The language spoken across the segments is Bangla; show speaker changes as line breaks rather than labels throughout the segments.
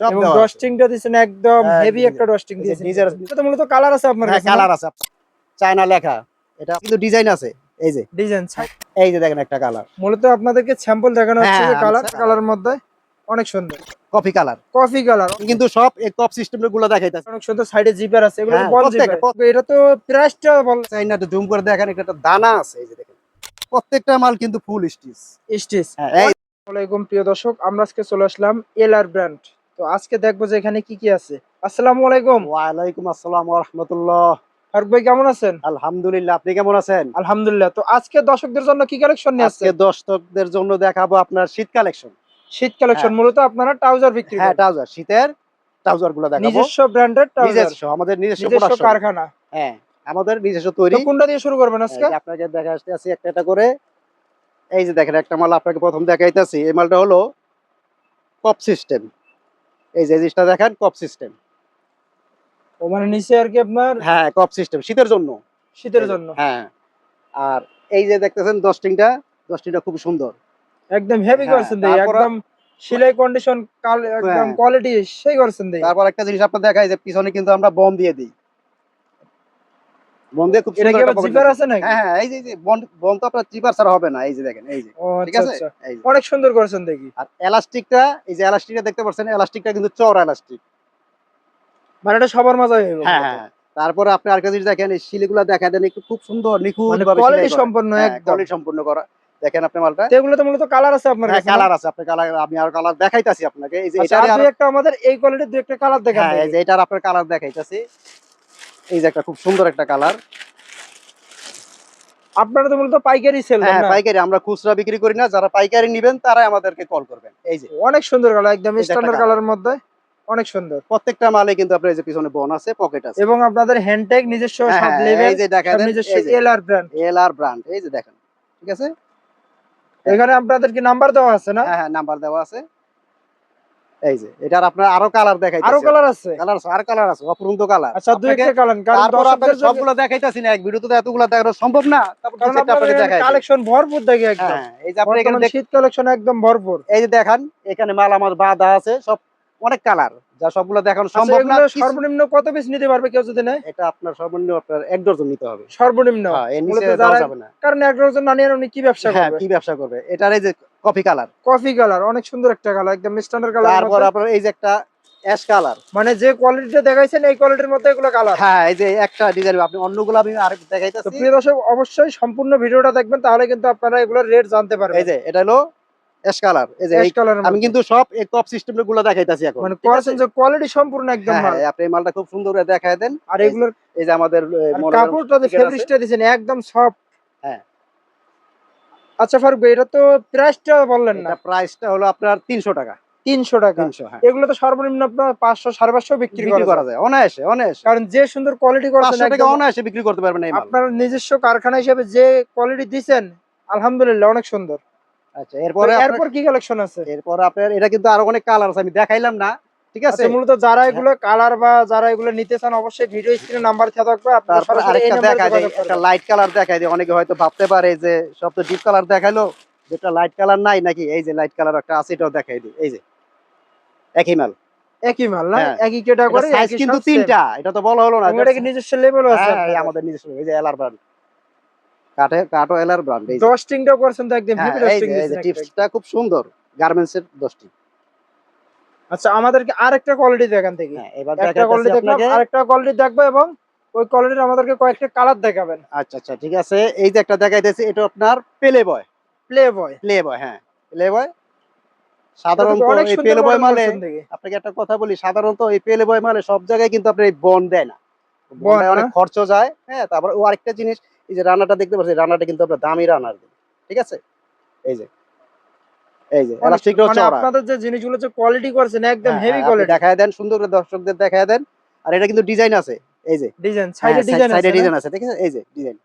সব
এবং
দেওয়া
দিয়েছেন একদম
হ্যাঁ,
হেভি একটা ডস্টিং দিয়েছেন।
নিজের-
এটা মূলত কালার আছে আপনার কাছে
কালার আছে চায়না লেখা। এটা কিন্তু ডিজাইন আছে। এই যে।
ডিজাইন
এই যে দেখেন একটা কালার
মূলত আপনাদেরকে স্যাম্পল দেখানো হচ্ছে
হ্যাঁ,
যে কালার মধ্যে অনেক সুন্দর।
কফি কালার
কফি কালার
কিন্তু সব এই কপ সিস্টেমেরগুলো দেখাইতেছে।
অনেক সুন্দর সাইডে জিপার আছে এগুলো
হ্যাঁ,
বল
প্রত্যেকটা,
জিপার এটা তো প্রাইসটা বল
চাইনা তো জুম করে দেখেন একটা দানা আছে এই যে দেখেন। প্রত্যেকটা মাল কিন্তু ফুল স্টিচ
স্টিচ
হ্যাঁ
প্রিয় দর্শক আমরা আজকে চলে আসলাম এলআর ব্র্যান্ড তো আজকে দেখব যে এখানে কি কি আছে। আসসালামু আলাইকুম।
ওয়ালাইকুম আসসালাম রাহমাতুল্লাহ।
ফারুক ভাই কেমন আছেন?
আলহামদুলিল্লাহ আপনি কেমন আছেন?
আলহামদুলিল্লাহ। তো আজকে দর্শকদের জন্য কি কালেকশন নিয়ে আসছে
আজকে দর্শকদের জন্য দেখাবো আপনার শীত কালেকশন
শীত কালেকশন
হ্যাঁ।
মূলত আপনারা ট্রাউজার বিক্রি
হ্যাঁ ট্রাউজার শীতের ট্রাউজারগুলো দেখাবো।
নিজস্ব ব্র্যান্ডেড ট্রাউজার।
নিজস্ব আমাদের নিজস্ব
কারখানা।
হ্যাঁ আমাদের নিজস্ব তৈরি।
কোনটা দিয়ে শুরু করবেন আজকে?
আপনাকে দেখা আসতে একটা একটা করে। এই যে দেখেন একটা মাল আপনাকে প্রথম দেখাইতেছি এই মালটা হলো কপ সিস্টেম। এই যে জিনিসটা দেখেন কপ সিস্টেম
ও মানে নিচে আর কি আপনার
হ্যাঁ কপ সিস্টেম শীতের জন্য।
শীতের জন্য।
হ্যাঁ। আর এই যে দেখতেছেন দশটিংটা দশটিংটা খুব সুন্দর।
একদম হেভি
হ্যাঁ,
করছেন দেই একদম সেলাই কন্ডিশন কাল একদম
হ্যাঁ।
কোয়ালিটি সেই করছেন দেই।
তারপর একটা জিনিস আপনাদের দেখাই যে পিছনে কিন্তু আমরা বম দিয়ে দিই। বন দিয়ে খুব সুন্দর একটা
জিপার আছে নাকি?
হ্যাঁ হ্যাঁ এই যে এই যে বন বন তো আপনার চিপার ছাড়া হবে না এই যে দেখেন এই যে ঠিক আছে? এই যে।
অনেক সুন্দর করেছেন দেখি।
আর এলাস্টিকটা এই যে এলাস্টিকটা দেখতে পাচ্ছেন এলাস্টিকটা কিন্তু চওড়া এলাস্টিক
মানে এটা সবার মজা হয়ে
হ্যাঁ হ্যাঁ তারপরে আপনি আরেকটা জিনিস দেখেন এই শিলিগুলা দেখা দেন একটু খুব সুন্দর নিখুঁত
মানে
ভাবে
কোয়ালিটি সম্পন্ন একদম।
কোয়ালিটি সম্পূর্ণ করা। দেখেন আপনি মালটা।
এগুলো তো মূলত কালার আছে আপনার কাছে
কালার আছে আপনি কালার আমি আর কালার দেখাইতাছি আপনাকে। এই যে
আচ্ছা আর
আর
একটা আমাদের এই কোয়ালিটির দুই একটা কালার দেখান
হ্যাঁ এই যে এটার আপনার কালার দেখাইতাছি। এই যে একটা খুব সুন্দর একটা কালার।
আপনারা তো মূলত পাইকারি সেল
হ্যাঁ পাইকারি আমরা খুচরা বিক্রি করি না যারা পাইকারি নেবেন তারাই আমাদেরকে কল করবেন। এই যে।
অনেক সুন্দর কালার একদম স্ট্যান্ডার্ড কালারের মধ্যে অনেক সুন্দর।
প্রত্যেকটা মালে কিন্তু আপনার এই যে পিছনে বন আছে পকেট আছে।
এবং আপনাদের হ্যান্ডটেক নিজস্ব
হ্যাঁ,
সব
হ্যাঁ,
লেভেল
এই যে দেখা দেন
নিজস্ব LR brand
L R brand এই যে দেখেন। ঠিক আছে?
এখানে আপনাদের কি নাম্বার দেওয়া আছে না?
হ্যাঁ হ্যাঁ নাম্বার দেওয়া আছে। এই যে এটার আপনার আরও কালার দেখাইতাছি।
আরও কালার আছে?
কালার আছে আর কালার আছে অপরন্ত কালার
আচ্ছা দুই একটা কালার
তারপর আপনাকে সবগুলো দেখাইতাছি না এক ভিডিওতে এতগুলো দেখানো সম্ভব না। তারপর
কারণ
দু চারটা দেখাই
কালেকশন ভরপুর দেখে একদম।
এই যে আপনি এখানে
শীত কালেকশন একদম ভরপুর।
এই যে দেখান এখানে মাল আমার বাঁধা আছে সব অনেক কালার যা সবগুলো দেখানো
আচ্ছা,
সম্ভব না।
সর্বনিম্ন কত পিস নিতে পারবে কেউ যদি নেয়?
এটা আপনার সর্বনিম্ন আপনার এক ডজন নিতে হবে।
সর্বনিম্ন?
হ্যাঁ এর নিচে দেওয়া যাবে না।
কারণ এক ডজন না নিয়ে উনি কি ব্যবসা
হ্যাঁ
করবে?
কি ব্যবসা করবে? এটার এই যে কফি কালার
কফি কালার অনেক সুন্দর একটা কালার একদম স্ট্যান্ডার্ড কালার
তারপর আপনার এই যে একটা অ্যাশ কালার
মানে যে কোয়ালিটিটা দেখাইছেন এই কোয়ালিটির মধ্যে এগুলো কালার
হ্যাঁ এই যে একটা ডিজাইন আপনি অন্যগুলো আমি আরেক
তো প্রিয় দর্শক অবশ্যই সম্পূর্ণ ভিডিওটা দেখবেন তাহলে কিন্তু আপনারা এগুলোর রেট জানতে পারবেন।
এই যে এটা হলো অ্যাশ কালার এই যে আমি কিন্তু সব এই কপ সিস্টেমগুলো দেখাইতেছি এখন।
মানে কোয়ালিটি যে কোয়ালিটি সম্পূর্ণ একদম
হ্যাঁ, হ্যাঁ, আপনি এই মালটা খুব সুন্দর করে দেখায় দেন।
আর
এই-
এগুলোর
এই যে আমাদের এ,
আর কাপড়টা যে ফেব্রিকটা দিয়েছেন একদম সফট। আচ্ছা ফারুক ভাই এটা তো প্রাইসটা বললেন না।
প্রাইসটা হলো আপনার তিনশো টাকা।
তিনশো টাকা।
হ্যাঁ।
এগুলো তো সর্বনিম্ন আপনার পাঁচশো সাড়ে পাঁচশো বিক্রি করা যায়।
অনায়াসে অনায়াসে।
কারণ যে সুন্দর কোয়ালিটি
টাকা অনায়াসে বিক্রি করতে পারবেন
আপনার নিজস্ব কারখানা হিসেবে যে কোয়ালিটি দিচ্ছেন আলহামদুলিল্লাহ অনেক সুন্দর।
আচ্ছা এরপরে
এরপর কি কালেকশন আছে?
এরপর আপনার এটা কিন্তু আরও অনেক কালার আছে আমি দেখাইলাম না। ঠিক আছে?
আচ্ছা মূলত যারা এগুলো কালার বা যারা এগুলো নিতে চান অবশ্যই ভিডিও স্ক্রিনে নাম্বার দেওয়া থাকবে
তারপর আরেকটা দেখা যায় একটা লাইট কালার দেখাই দিয়ে অনেকে হয়তো ভাবতে পারে যে সব তো ডিপ কালার দেখাইলো যেটা লাইট কালার নাই নাকি? এই যে লাইট কালার একটা আছে এটাও দেখাই দিই এই যে। একই মাল।
একই মাল না?
হ্যাঁ।
একই ক্যাটাগরি
সাইজ কিন্তু তিনটা এটা তো বলা হলো না
এটা কি নিজস্ব লেভেল আছে?
হ্যাঁ, আমাদের নিজস্ব এই যে এলআর ব্র্যান্ড কাটে কাটো এলআর ব্র্যান্ড এই
করছেন তো একদম
হ্যাঁ,
হেভি
এই
ডস্টিং
যে এই যে টিপসটা খুব সুন্দর গার্মেন্টস এর দশটি
আচ্ছা আমাদেরকে আরেকটা কোয়ালিটি দেখান থেকে
হ্যাঁ এবার
একটা কোয়ালিটি দেখলাম
আপনাকে।
আরেকটা কোয়ালিটি দেখব এবং ওই কোয়ালিটির আমাদেরকে কয়েকটা কালার দেখাবেন।
আচ্ছা আচ্ছা ঠিক আছে। এই যে একটা দেখাইতেছি এটা আপনার পেলে বয়
প্লে বয়
প্লে বয় হ্যাঁ প্লে বয় সাধারণত এই পেলে বয় মালে আপনাকে একটা কথা বলি সাধারণত এই পেলে বয় মালে সব জায়গায় কিন্তু আপনার এই বন দেয় না।
বন
বনে অনেক? খরচ যায় হ্যাঁ তারপর ও আরেকটা জিনিস এই যে রান্নাটা দেখতে পাচ্ছি রান্নাটা কিন্তু আপনার দামি রান্নার ঠিক আছে? এই যে এই যে
অনেক- মানে
চওড়া
আপনাদের যে জিনিসগুলো যে কোয়ালিটি করছেন একদম
হ্যাঁ,
হেভি
হ্যাঁ,
কোয়ালিটি
দেখায় দেন সুন্দর করে দর্শকদের দেখায় দেন। আর এটা কিন্তু ডিজাইন আছে এই যে।
ডিজাইন সাইডে ডিজাইন
সাইডে ডিজাইন আছে ঠিক এই যে ডিজাইন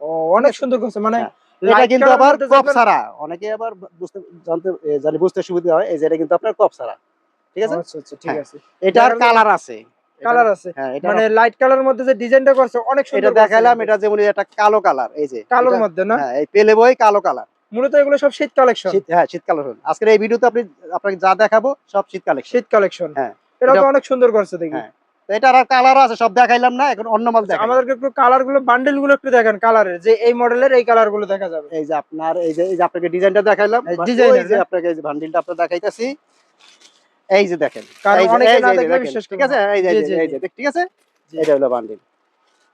ও অনেক সুন্দর করছে মানে
হ্যাঁ। এটা কিন্তু আবার কপ ছাড়া। অনেকে আবার বুঝতে জানতে জানি বুঝতে সুবিধা হয় এই যে এটা কিন্তু আপনার কপ ছাড়া। ঠিক আছে?
আচ্ছা আচ্ছা ঠিক। আছে।
এটার কালার আছে।
কালার আছে। মানে লাইট কালার মধ্যে যে ডিজাইনটা করছে অনেক সুন্দর
এটা দেখালাম। এটা যেমন এটা কালো কালার এই যে।
কালোর মধ্যে না?
এই পেলে বই কালো কালার
মূলত এগুলো সব শীত কালেকশন।
হ্যাঁ শীত কালেকশন। আজকের এই ভিডিওতে আপনি আপনাকে যা দেখাবো সব শীত কালেকশন।
শীত কালেকশন।
হ্যাঁ।
এটা তো অনেক সুন্দর করছে দেখি।
হ্যাঁ। এটার আর কালার আছে সব দেখাইলাম না এখন অন্য মাল দেখা
আমাদেরকে একটু কালারগুলো বান্ডেলগুলো একটু দেখেন কালারের। যে এই মডেলের এই কালারগুলো দেখা যাবে।
এই যে আপনার এই যে এই যে আপনাকে ডিজাইনটা দেখাইলাম
এই
যে আপনাকে এই যে বান্ডিলটা আপনার দেখাইতাছি এই যে দেখেন।
কারণ অনেকে না দেখলে বিশ্বাস
ঠিক আছে? এই যে এই যে- এই
জি।
যে ঠিক আছে? এটা হলো বান্ডিল।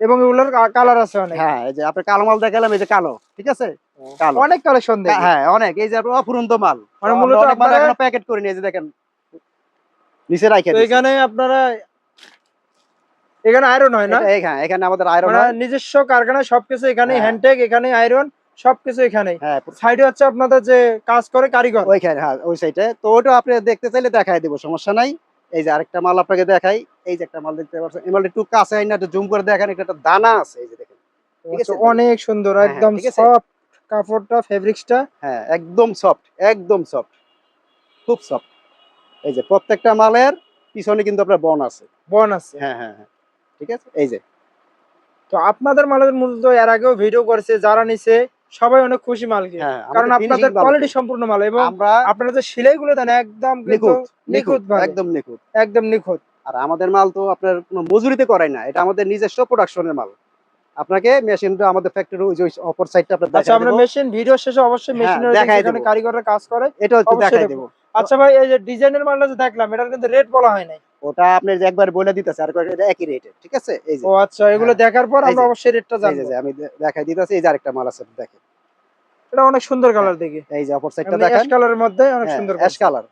এবং এগুলোর কালার আছে অনেক।
হ্যাঁ এই যে আপনার কালো মাল দেখালাম এই যে কালো ঠিক আছে? কালো।
অনেক কালেকশন দেখি
হ্যাঁ অনেক। এই যে আপনার অফুরন্ত মাল।
মানে মূলত আপনারা-
এখনও প্যাকেট করে নিয়ে যে দেখেন। নিচে রাখে
তো এখানে আপনারা এখানে আয়রন হয় না?
হ্যাঁ এখানে আমাদের আয়রন
মানে নিজস্ব কারখানা সবকিছু এখানে
হ্যাঁ।
হ্যান্ডটেক এখানে আয়রন সবকিছু এখানে
হ্যাঁ
সাইডে হচ্ছে আপনাদের যে কাজ করে কারিগর।
ওইখানে হ্যাঁ ওই সাইডে তো ওটা আপনি দেখতে চাইলে দেখাই দেবো সমস্যা নাই। এই যে আরেকটা মাল আপনাকে দেখাই। এই যে একটা মাল দেখতে পাচ্ছেন। এই মালটা একটু কাছে আইনা একটু জুম করে দেখেন এটা একটা দানা আছে এই যে দেখেন। ঠিক আছে?
অনেক সুন্দর
হ্যাঁ,
একদম সফট কাপড়টা ফেব্রিক্সটা।
হ্যাঁ একদম সফট একদম সফট খুব সফট। এই যে প্রত্যেকটা মালের পিছনে কিন্তু আপনার বন আছে।
বন আছে।
হ্যাঁ হ্যাঁ হ্যাঁ ঠিক আছে? এই যে।
তো আপনাদের মালের মূলত এর আগেও ভিডিও করেছে যারা নিছে সবাই অনেক খুশি মালকে
হ্যাঁ
কারণ আপনাদের কোয়ালিটি সম্পূর্ণ মাল এবং আপনারা যে সেলাই গুলো দেন একদম
নিখুঁত একদম নিখুঁত।
একদম নিখুঁত।
আর আমাদের মাল তো আপনার কোনো মজুরিতে করাই না এটা আমাদের নিজস্ব প্রোডাকশনের মাল। আপনাকে মেশিনটা আমাদের ফ্যাক্টরি ওই যে অপর সাইডটা আপনার
আচ্ছা আমরা মেশিন ভিডিও শেষে অবশ্যই
হ্যাঁ,
মেশিনের এখানে কারিগররা কাজ করে
এটা একটু
অবশ্যই
দেখাই
দেবো। আচ্ছা ভাই এই যে ডিজাইনের মালটা যে দেখলাম এটার কিন্তু রেট বলা হয় নাই।
ওটা আপনি যে একবার বলে দিতেছে আর এটা একই রেটে ঠিক আছে? এই যে।
ও আচ্ছা এগুলো
হ্যাঁ।
দেখার পর আমরা অবশ্যই রেটটা জানব।
আমি দেখাই দিতেছি এই যে আরেকটা মাল আছে দেখেন।
এটা অনেক সুন্দর কালার দেখি।
এই যে অপর সাইডটা
অ্যাশ কালারের মধ্যে অনেক সুন্দর
অ্যাশ কালার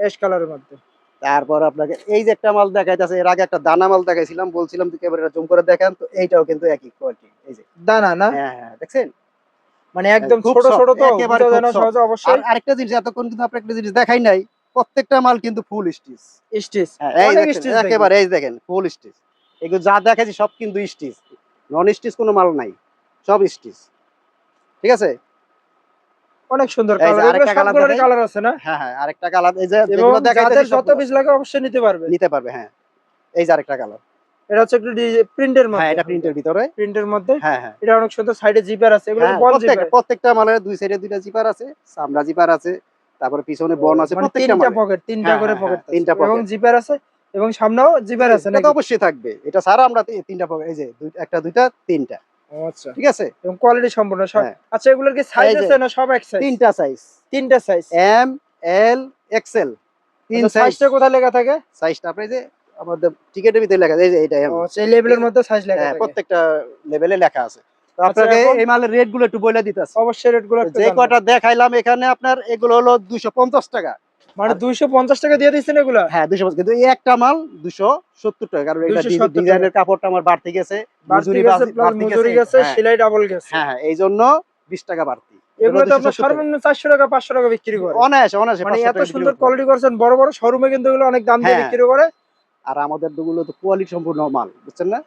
অ্যাশ কালারের মধ্যে।
তারপর আপনাকে এই যে একটা মাল দেখাইতেছে এর আগে একটা দানা মাল দেখাইছিলাম বলছিলাম যে এবার জুম করে দেখেন তো এইটাও কিন্তু একই কোয়ালিটি এই যে।
দানা না?
হ্যাঁ হ্যাঁ দেখছেন?
মানে একদম ছোট ছোট তো
একেবারে।
সহজে অবশ্যই।
আরেকটা জিনিস এতক্ষণ কিন্তু একটা জিনিস দেখাই নাই প্রত্যেকটা মাল কিন্তু ফুল স্টিচ
স্টিচ
হ্যাঁ এই দেখেন, একেবারে এই দেখেন ফুল স্টিচ এগুলো যা দেখাচ্ছি সব কিন্তু স্টিচ নন স্টিচ কোনো মাল নাই সব স্টিচ ঠিক আছে?
অনেক সুন্দর কালার
আরেকটা
কালার আছে না?
হ্যাঁ হ্যাঁ আরেকটা কালার এই যে যেগুলো
যত পিস লাগে অবশ্যই নিতে পারবে।
নিতে পারবে হ্যাঁ। এই যে আরেকটা কালার
এটা হচ্ছে একটু প্রিন্টের মধ্যে
হ্যাঁ এটা প্রিন্টের ভিতরে।
প্রিন্টের মধ্যে।
হ্যাঁ হ্যাঁ।
এটা অনেক সুন্দর সাইডে জিপার আছে। এগুলো বল জিপার
প্রত্যেকটা মালের দুই সাইডে দুইটা জিপার আছে সামরা জিপার আছে তারপরে পিছনে বন আছে
মানে
প্রত্যেকটা
তিনটা পকেট তিনটা করে পকেট
তিনটা
এবং জিপার আছে এবং সামনেও জিপার আছে
এটা অবশ্যই থাকবে। এটা ছাড়া আমরা তিনটা pocket- এই যে একটা দুইটা তিনটা।
আচ্ছা।
ঠিক আছে?
এবং কোয়ালিটি সম্পূর্ণ
হ্যাঁ।
আচ্ছা এগুলোর কি সাইজ আছে না সব এক সাইজ
তিনটা সাইজ
তিনটা সাইজ
এম এল এক্সেল তিন
সাইজটা কোথায় লেখা থাকে?
সাইজটা আপনি যে আমাদের টিকেটের ভিতরে লেখা আছে এই যে এটা
সেই লেভেলের মধ্যে সাইজ লেখা
হ্যাঁ,
থাকে।
প্রত্যেকটা লেভেলে লেখা আছে।
আচ্ছা,
আপনাকে এই মালের রেটগুলো একটু বলে দিতেছি
অবশ্যই রেটগুলো
যে। কটা দেখাইলাম এখানে আপনার এগুলো হলো দুশো পঞ্চাশ টাকা।
মানে 250 টাকা দিয়ে দিচ্ছেন এগুলা?
হ্যাঁ দুশো কিন্তু এই একটা মাল দুশো সত্তর টাকা। কারণ এটা ডিজাইনের কাপড়টা আমার বাড়তি গেছে মজুরি
মজুরি
গেছে, হ্যাঁ।
সেলাই ডাবল গেছে।
হ্যাঁ হ্যাঁ এই জন্য বিশ টাকা বাড়তি।
এগুলো তো আপনার সর্বনিম্ন 400 টাকা 500 টাকা বিক্রি করে।
অনায়াসে অনায়াসে
মানে এত সুন্দর কোয়ালিটি করছেন বড় বড় শোরুমে কিন্তু এগুলো অনেক দাম দিয়ে
হ্যাঁ।
বিক্রি করে।
আর আমাদেরগুলো তো কোয়ালিটি সম্পূর্ণ মাল বুঝছেন না?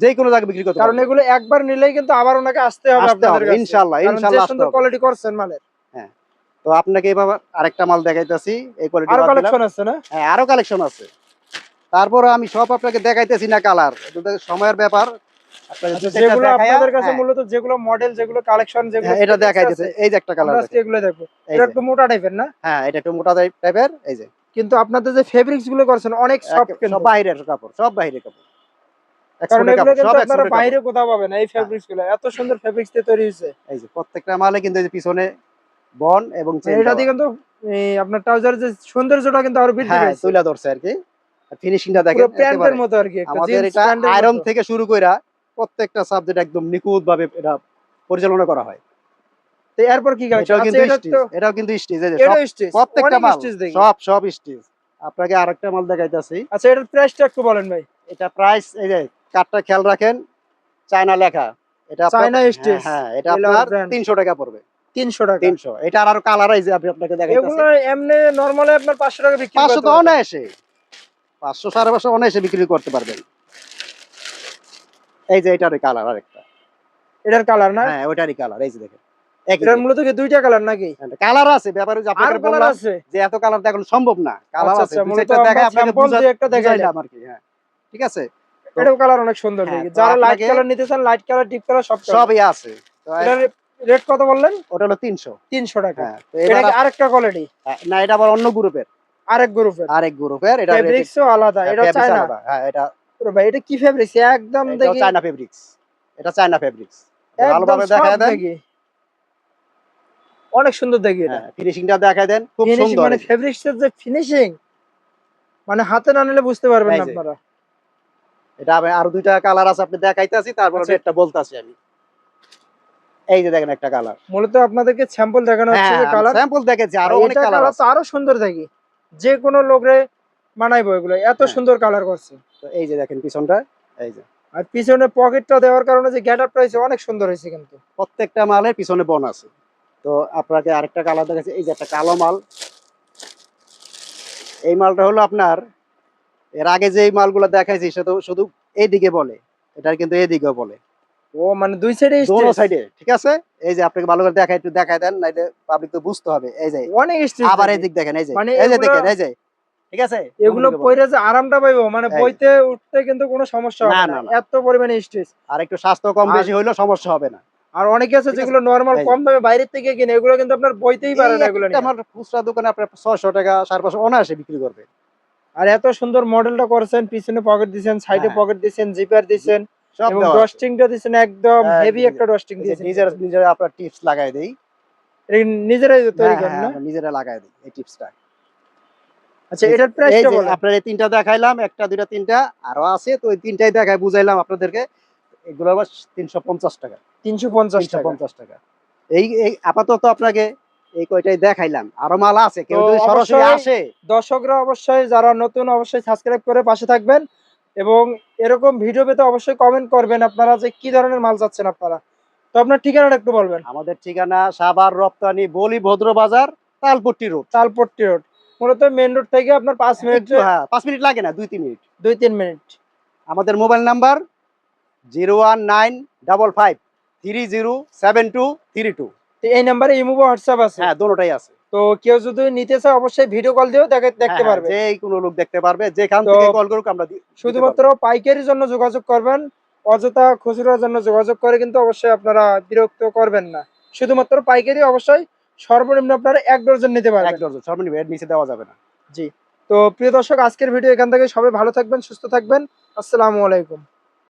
যে কোনো জায়গায় বিক্রি করতে
কারণ এগুলো একবার নিলেই কিন্তু আবার ওনাকে আসতে হবে আপনাদের কাছে।
ইনশাআল্লাহ ইনশাআল্লাহ
সুন্দর। কোয়ালিটি করছেন মালের।
তো আপনাকে এবার আরেকটা মাল দেখাইতেছি এই কোয়ালিটি
আরও কালেকশন আছে না?
হ্যাঁ আরও কালেকশন আছে। তারপরে আমি সব আপনাকে দেখাইতেছি না কালার সময়ের ব্যাপার।
আচ্ছা,
যেটা
যেগুলো আপনাদের কাছে
হ্যাঁ,
মূলত যেগুলো মডেল যেগুলো কালেকশন যেগুলো
হ্যাঁ, এটা
features
দেখাইতেছে। এই যে একটা কালার
আমরা এগুলো দেখব। এটা একটু মোটা টাইপের না?
হ্যাঁ এটা একটু মোটা টাইপের এই যে।
কিন্তু আপনাদের যে ফেব্রিক্সগুলো করছেন অনেক সফট
একে- সব বাইরের কাপড় সব বাইরের কাপড়।
বাইরে কোথাও পাবেন এই ফেব্রিক্সগুলো। এত সুন্দর ফেব্রিক্স দিয়ে তৈরি হয়েছে।
এই যে প্রত্যেকটা মালে কিন্তু পিছনে বন এবং চেন
এটা দিয়ে কিন্তু আপনার ট্রাউজার যে সৌন্দর্যটা কিন্তু আরও বৃদ্ধি
হ্যাঁ
পেয়েছে।
তুলে ধরছে আর কি। ফিনিশিংটা দেখেন
প্যান্টের মতো আর কি একটা
আমাদের এটা আয়রন থেকে শুরু কইরা প্রত্যেকটা সাবজেক্ট একদম নিখুঁত ভাবে এটা পরিচালনা করা হয়।
তো এরপর কি
এটাও কিন্তু
এটা
স্টিচ এটাও কিন্তু স্টিচ এই যে প্রত্যেকটা মাল সব সব স্টিচ আপনাকে আরেকটা মাল দেখাইতেছি।
আচ্ছা এটার প্রাইসটা একটু বলেন ভাই।
এটা প্রাইস এই যে কার্ডটা খেয়াল রাখেন চায়না লেখা। এটা
চায়না
হ্যাঁ,
স্টিচ
হ্যাঁ এটা আপনার
brand।
তিনশো টাকা পড়বে।
300 টাকা।
তিনশো। এটা আর আরও কালার এই আপনি আপনাকে
এগুলো এমনি নরমালি আপনার 500 টাকা বিক্রি
পাঁচশো তো অনায়াসে। পাঁচশো সাড়ে পাঁচশো অনায়াসে বিক্রি করতে পারবেন। এই যে এটারই কালার আরেকটা।
এটার কালার না?
হ্যাঁ ওইটারই কালার এই যে দেখেন।
এটার মূলত কি দুইটা কালার নাকি?
কালার আছে ব্যাপারে যে আপনাকে
কালার
বললাম
আছে?
যে এত কালার দেখানো সম্ভব না। কালার
আচ্ছা
আছে।
আচ্ছা
দেখাই আপনাকে
একটা দেখাইলাম
আর কি হ্যাঁ। ঠিক আছে?
এটাও কালার অনেক সুন্দর
হ্যাঁ,
যারা লাইট কালার নিতে চান লাইট কালার ডিপ কালার সব
সবই আছে।
এটার রেট কত বললেন?
ওটা হলো তিনশো।
তিনশো টাকা।
হ্যাঁ
এটা আরেকটা কোয়ালিটি
না এটা আবার অন্য গ্রুপের।
আরেক গ্রুপের।
আরেক গ্রুপের এটা
ফেব্রিক্সও আলাদা এটা চায়না
হ্যাঁ এটা
ওরে ভাই এটা কি ফেব্রিক্স একদম দেখি।
চায়না ফেব্রিক্স এটা চায়না ফেব্রিক্স ভালোভাবে দেখায় দেন।
অনেক সুন্দর দেখি এটা।
হ্যাঁ ফিনিশিংটা দেখায় দেন। খুব সুন্দর।
মানে ফেব্রিক্স এর যে ফিনিশিং মানে হাতে না নিলে বুঝতে পারবেন না আপনারা।
এটা আমি আরও দুইটা কালার আছে আপনি দেখাইতেছি তারপর
আচ্ছা।
রেটটা বলতাছি আমি। এই যে দেখেন একটা কালার
মূলত আপনাদেরকে স্যাম্পল দেখানো হচ্ছে যে কালার
স্যাম্পল দেখেছি আরও অনেক কালার আছে।
আরও সুন্দর দেখি। যে কোনো লোকরে মানাইবো এগুলো এত
হ্যাঁ।
সুন্দর কালার করছে।
তো এই যে দেখেন পিছনটা এই যে।
আর পিছনে পকেটটা দেওয়ার কারণে যে আপটা হয়েছে অনেক সুন্দর হয়েছে কিন্তু।
প্রত্যেকটা মালের পিছনে বন আছে। তো আপনাকে আরেকটা কালার দেখাচ্ছি এই যে একটা কালো মাল। এই মালটা হলো আপনার এর আগে যে এই মালগুলো দেখাইছি সে তো শুধু এইদিকে বলে এটার কিন্তু এইদিকেও বলে।
ও মানে দুই সাইডে
দোনো সাইডে ঠিক আছে? এই যে আপনাকে ভালো করে দেখাই একটু দেখাই দেন নাইলে পাবলিক তো বুঝতে হবে। এই যে
অনেক
আবার এই দিক দেখেন এই যে
মানে
এই যে দেখেন এই যে ঠিক আছে?
এগুলো পরে যে আরামটা পাইবো মানে বইতে উঠতে কিন্তু কোনো সমস্যা হবে
না।
এত পরিমাণে স্ট্রেস
আর একটু স্বাস্থ্য কম বেশি হইলেও সমস্যা হবে না।
আর অনেকে আছে যেগুলো নরমাল কম দামে বাইরের থেকে কিনে এগুলো কিন্তু আপনার বইতেই পারে না এগুলো
আমার খুচরা দোকানে আপনার ছয়শো টাকা সাড়ে পাঁচশো অনায়াসে বিক্রি করবে।
আর এত সুন্দর মডেলটা করেছেন পিছনে পকেট দিছেন সাইডে। পকেট দিছেন জিপার
সব
এবং। একদম
হ্যাঁ,
হেভি একটা ডস্টিং দিয়েছেন।
নিজের নিজের আপনার টিপস লাগাই দেই।
নিজেরাই তৈরি
হ্যাঁ,
করেন
হ্যাঁ,
না?
নিজেরা লাগাই দিই এই টিপসটা
আচ্ছা এটার প্রাইসটা বলেন।
আপনার এই তিনটা দেখাইলাম একটা দুইটা তিনটা আরও আছে তো ওই তিনটাই দেখাই বুঝাইলাম আপনাদেরকে। এগুলো আবার টাকা।
তিনশো পঞ্চাশ
তিনশো
টাকা
পঞ্চাশ টাকা। এই এই আপাতত আপনাকে এই কয়টাই দেখাইলাম। আরও মাল আছে কেউ যদি সরাসরি আসে।
দর্শকরা অবশ্যই যারা নতুন অবশ্যই সাবস্ক্রাইব করে পাশে থাকবেন। এবং এরকম ভিডিও পেতে অবশ্যই কমেন্ট করবেন আপনারা যে কি ধরনের মাল চাচ্ছেন আপনারা। তো আপনার ঠিকানাটা একটু বলবেন।
আমাদের ঠিকানা সাভার রপ্তানি বলি ভদ্র বাজার তালপট্টি রোড।
তালপট্টি রোড। মূলত মেন রোড থেকে আপনার পাঁচ মিনিট
একটু, হ্যাঁ পাঁচ মিনিট লাগে না দুই তিন মিনিট
দুই তিন মিনিট
আমাদের mobile number zero one nine double five three zero seven two three two
তো এই নাম্বারে ইমো বা হোয়াটসঅ্যাপ আছে?
হ্যাঁ দোনোটাই আছে।
তো কেউ যদি নিতে চায় অবশ্যই ভিডিও কল দিয়েও দেখে দেখতে
হ্যাঁ,
পারবে।
যে কোনো লোক দেখতে পারবে যেখান থেকে কল করুক আমরা
শুধুমাত্র পাইকারির জন্য যোগাযোগ করবেন অযথা খুচরার জন্য যোগাযোগ করে কিন্তু অবশ্যই আপনারা বিরক্ত করবেন না। শুধুমাত্র পাইকারি অবশ্যই সর্বনিম্ন আপনারা এক ডজন নিতে
পারব। এক
পারবেন
ডজন সর্বনিম্ন এর নিচে দেওয়া যাবে না। জি।
তো প্রিয় দর্শক আজকের ভিডিও এখান থেকে সবাই ভালো থাকবেন সুস্থ থাকবেন। আসসালামু আলাইকুম।